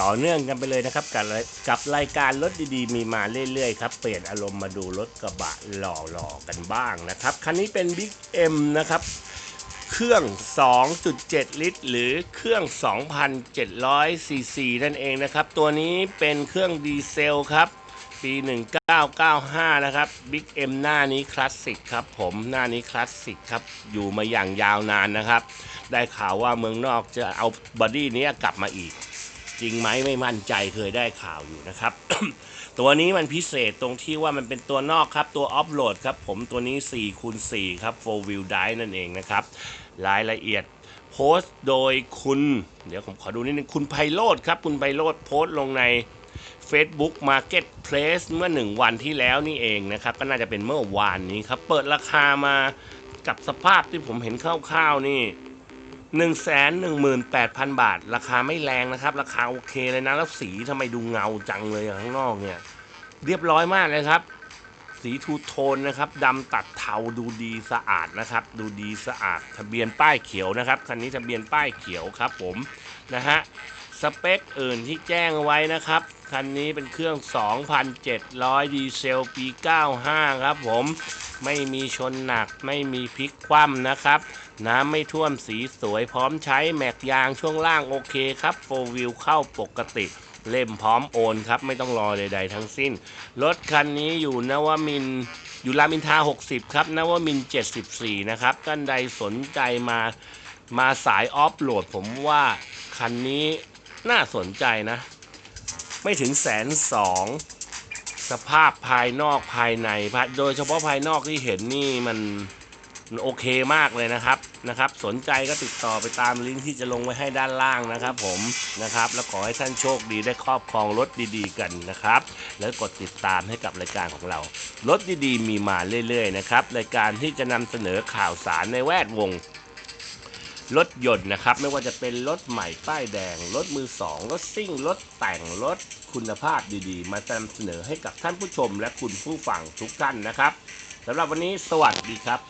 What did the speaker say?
ต่อเนื่องกันไปเลยนะครับ กับรายกับรายการรถดีๆ มีมาเรื่อยๆครับ เปลี่ยนอารมณ์มาดูรถกระบะหล่อๆกันบ้างนะครับ คันนี้เป็น Big M นะครับ เครื่อง 2.7 ลิตร หรือเครื่อง 2,700 ซีซีนั่นเองนะครับ ตัวนี้เป็นเครื่องดีเซลครับปี 1995 นะครับ Big M หน้านี้คลาสสิกครับผม หน้านี้คลาสสิกครับ อยู่มาอย่างยาวนานนะครับ ได้ข่าวว่าเมืองนอกจะเอาบอดี้นี้กลับมาอีก จริงไหมไม่มั่นใจเคยได้ข่าวอยู่นะครับ ตัวนี้มันพิเศษตรงที่ว่ามันเป็นตัวนอกครับ ตัวออฟโหลดครับ ผมตัวนี้4คูณ4ครับ4 wheel drive นั่นเองนะครับ รายละเอียดโพสต์โดยคุณ เดี๋ยวผมขอดูนิดนึงคุณไพโรธครับ คุณไพโรธโพสต์ลงใน Facebook Marketplace เมื่อหนึ่งวันที่แล้วนี่เองนะครับ ก็น่าจะเป็นเมื่อวานนี้ครับ เปิดราคามากับสภาพที่ผมเห็นคร่าวๆนี่ 1 1 8 0 0 0 บาท ราคาไม่แรงนะครับ ราคาโอเคเลยนะ แล้วสีทำไมดูเงาจังเลยข้างนอกเนี่ย เรียบร้อยมากเลยครับ สีทูโทนนะครับดำตัดเทาดูดีสะอาดนะครับ ดูดีสะอาด ทะเบียนป้ายเขียวนะครับคันนี้ทะเบียนป้ายเขียวครับผมนะฮะสเปคอื่นที่แจ้งไว้นะครับ คันนี้เป็นเครื่อง 2,700 ดีเซลปี 95 ครับผม ไม่มีชนหนัก ไม่มีพลิกคว่ำนะครับ น้ำไม่ท่วมสีสวยพร้อมใช้แม็กยางช่วงล่างโอเคครับโฟวิวเข้าปกติเล่มพร้อมโอนครับ ไม่ต้องรอใด ๆ ทั้งสิ้น รถคันนี้อยู่นวมินอยู่รามินทา 60 ครับนวมิน 74 นะครับท่านใดสนใจมามาสายออฟโหลด ผมว่าคันนี้น่าสนใจนะ ไม่ถึงแสนสองสภาพภายนอกภายใน โดยเฉพาะภายนอกที่เห็นนี่มันมันโอเคมากเลยนะครับนะครับ สนใจก็ติดต่อไปตามลิงก์ที่จะลงไว้ให้ด้านล่างนะครับ ผมนะครับ แล้วขอให้ท่านโชคดีได้ครอบครองรถดีๆกันนะครับ แล้วกดติดตามให้กับรายการของเรารถดีๆ มีมาเรื่อยๆนะครับรายการที่จะนำเสนอข่าวสารในแวดวง รถยนต์นะครับ ไม่ว่าจะเป็นรถใหม่ป้ายแดง รถมือสองรถซิ่ง รถแต่ง รถคุณภาพดีๆ มานำเสนอให้กับท่านผู้ชมและคุณผู้ฟังทุกท่านนะครับสำหรับวันนี้สวัสดีครับ